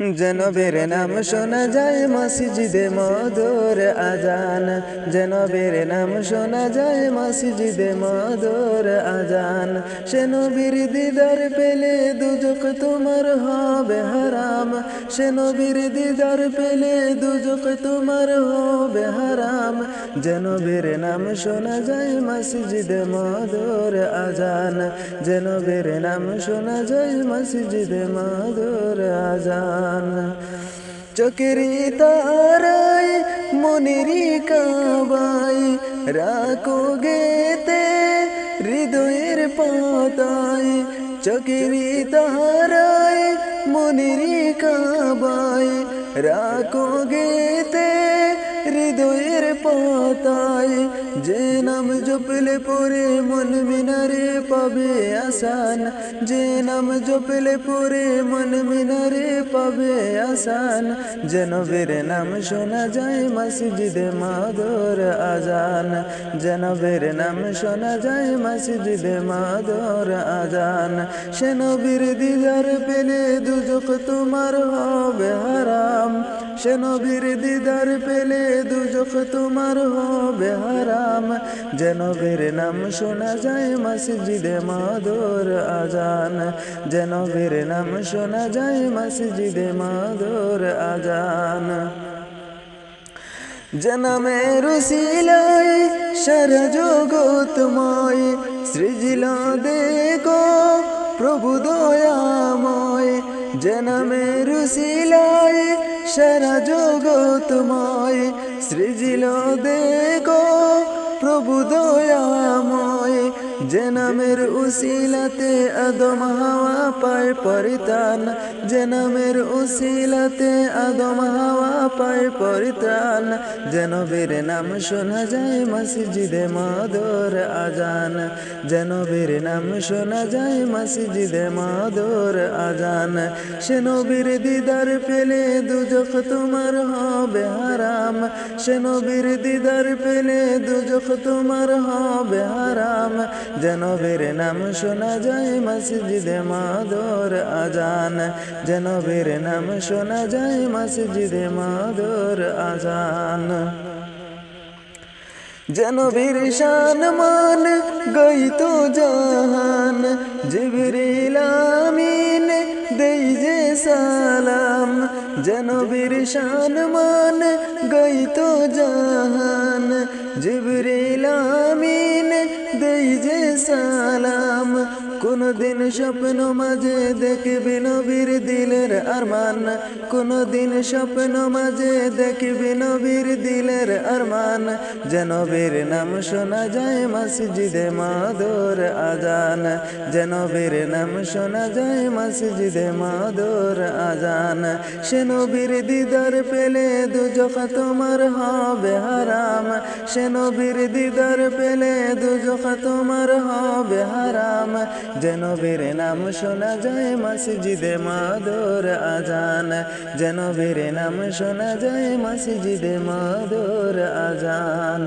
জনবের নাম শোনা যায়, মসজিদে মধুর আজান। যেন জনবের নাম শোনা যায়, মসজিদে মধুর আজান। সে নবীর দিদার পেলে দুজক তোমার হারাম সে নবীর দিদার পেলে দুজক তোমার হবে হারাম। জনবের নাম শোনা যায় মসজিদে মধুর আজান। জনবের নাম শোনা যায় মসজিদে মধুর আজান। চকেরি তারাই মনেরি কাবাই, রাখো গেতে হৃদয়ের পাতায়। চকেরি তারাই মনেরি কাবাই রাখো গেতে হৃদয়ের পাতায় যে নাম জপলে পরে মন মিনারে পাবে আসান। যে নাম জপলে পরে মন মিনারে পাবে আসান। জনবের নাম শোনা যায় মসজিদে মাদর আজান। জনবের নাম শোনা যায় মসজিদে মাদর আজান। সে নবীর দিদার পেলে দুজক তোমার হবে হারাম। সে নবীর দিদার পেলে দুজক তোমার হবে হারাম। জনবীর নাম শোনা যায় মসজিদে মাদুর আজান। জনবীর নাম শোনা যায় মসজিদে মাদুর আজান। জনমের সিলাই সর জগতময় সৃজিল দেখো প্রভু দয়াময় জনমের শিলায়, সারা জগতময় সৃজিল দেখো, প্রভু দয়াময়। যে নামের আদম হাওয়া পায় পরিতান যে নামের আদম হাওয়া পায় পরিত্রাণ যেন বীর নাম শোনা যায় মসজিদে মাদর আজান। যেন বীর নাম শোনা যায় মসজিদে মাদর আজান। সে নবীর দিদার পেলে দুজখ তোমার হবে হারাম। সে নবীর দিদার পেলে দুজখ তোমার হবে হারাম। যেন বীর নাম শোনা যায় মসজিদে মাদর আজান। যেন বীর নাম শোনা যায় মসজিদে মাদর আজান। যেন বীর শান মান গই তো জাহান, জিবরিল আমিন দেই যে সালাম। যেন বীর শান মান গই জাহান, জিবরিল দেই যে সালাম। কোনদিন স্বপ্ন মাঝে দেখবি নবীর দিলের আরমান। কোনদিন স্বপ্ন মাঝে দেখবি নবীর দিলের আরমান। যেন বীর নাম শোনা যায় মসজিদে মাদর আজান। যেন বীর নাম শোনা যায় মসজিদে মাদুর আজান। সে নবীর দিদার পেলে দুজখ তোমার হবে হারাম। সে নবীর দিদার পেলে দুজখ তোমার হবে হারাম। যেন বেরে নাম শোনা যায় মসজিদে মাদুর আজান। যেন বেরে নাম শোনা যায় মসজিদে মাদুর আজান।